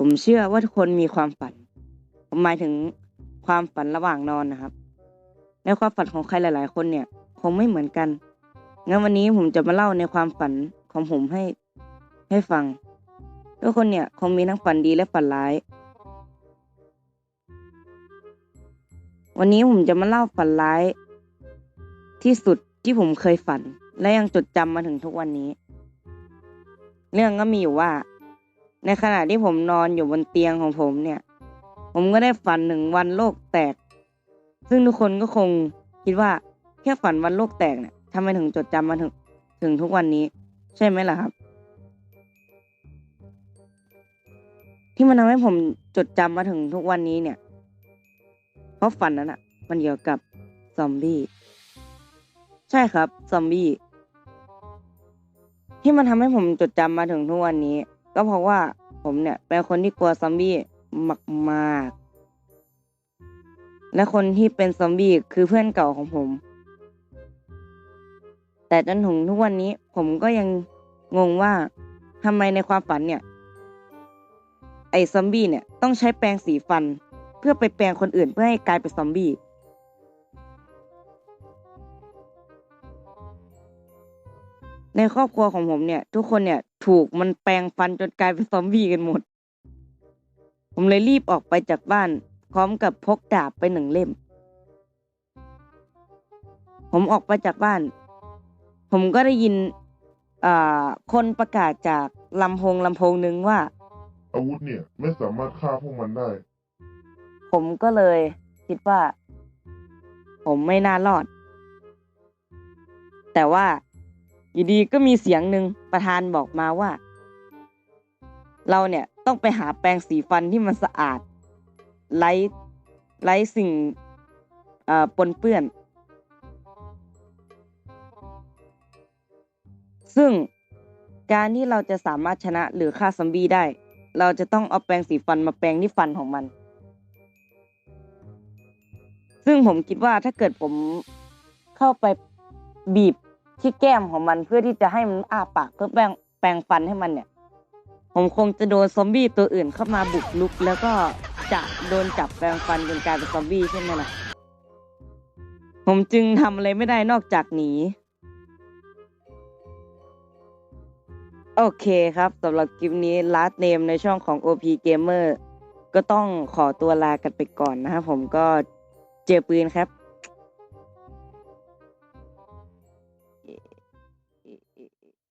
ผมเชื่อว่าทุกคนมีความฝัน ผมหมายถึงความฝันระหว่างนอนนะครับในความฝันของใครหลาย ๆ คนเนี่ยคงไม่เหมือนกันงั้นวันนี้ผมจะมาเล่าในความฝันของผมให้ให้ฟัง ทุกคนเนี่ยคงมีทั้งฝันดีและฝันร้าย วันนี้ผมจะมาเล่าฝันร้าย ที่สุดที่ผมเคยฝัน และยังจดจำมาถึงทุกวันนี้ เรื่องก็มีอยู่ว่า ในขณะที่ผมนอนอยู่บนเตียงของผมเนี่ย ผมก็ได้ฝันหนึ่งวันโลกแตก ซึ่งทุกคนก็คงคิดว่าแค่ฝันวันโลกแตกเนี่ยทำไมถึงจดจำมาถึงถึงทุกวันนี้ ใช่ไหมล่ะครับ ที่มันทำให้ผมจดจำมาถึงทุกวันนี้เนี่ย เพราะฝันนั้นอะมันเกี่ยวกับซอมบี้ใช่ครับซอมบี้ที่มันทำให้ผมจดจำมาถึงทุกวันนี้ ก็เพราะว่าผมเนี่ย เป็นคนที่กลัวซอมบี้มากๆ และคนที่เป็นซอมบี้คือเพื่อนเก่าของผม แต่จนถึงทุกวันนี้ผมก็ยังงงว่าทำไมในความฝันเนี่ย ไอ้ซอมบี้เนี่ยต้องใช้แปรงสีฟัน เพื่อไปแปลงคนอื่นเพื่อให้กลายเป็นซอมบี้ในครอบครัวของผมเนี่ย ทุกคนเนี่ย ถูกมันแปลงฟันจนกลายเป็นซอมบี้กันหมด ผมเลยรีบออกไปจากบ้าน พร้อมกับพกดาบไปหนึ่งเล่ม ผมออกไปจากบ้าน ผมก็ได้ยินอ่าคนประกาศจากลำโพงลำโพงหนึ่งว่า อาวุธเนี่ย ไม่สามารถฆ่าพวกมันได้ ผมก็เลยคิดว่า ผมไม่น่ารอด แต่ว่า อยู่ดีก็มีเสียงหนึ่งประธานบอกมาว่า เราเนี่ยต้องไปหาแปรงสีฟันที่มันสะอาดไร้ไร้สิ่งปนเปื้อน ซึ่งการที่เราจะสามารถชนะหรือฆ่าซอมบี้ได้ เราจะต้องเอาแปรงสีฟันมาแปรงที่ฟันของมัน ซึ่งผมคิดว่าถ้าเกิดผมเข้าไปบีบ ที่แก้มของมันเพื่อที่จะให้มันอ้าปากเพื่อแปรงแปรงฟันให้มันเนี่ย ผมคงจะโดนซอมบี้ตัวอื่นเข้ามาบุกลุก แล้วก็จะโดนจับแปรงฟันจนกลายเป็นซอมบี้ใช่ไหมล่ะผมจึงทำอะไรไม่ได้นอกจากหนีโอเคครับสำหรับคลิปนี้ last name ในช่องของ OP Gamer ก็ต้องขอตัวลากันไปก่อนนะครับผมก็เจอปืนครับ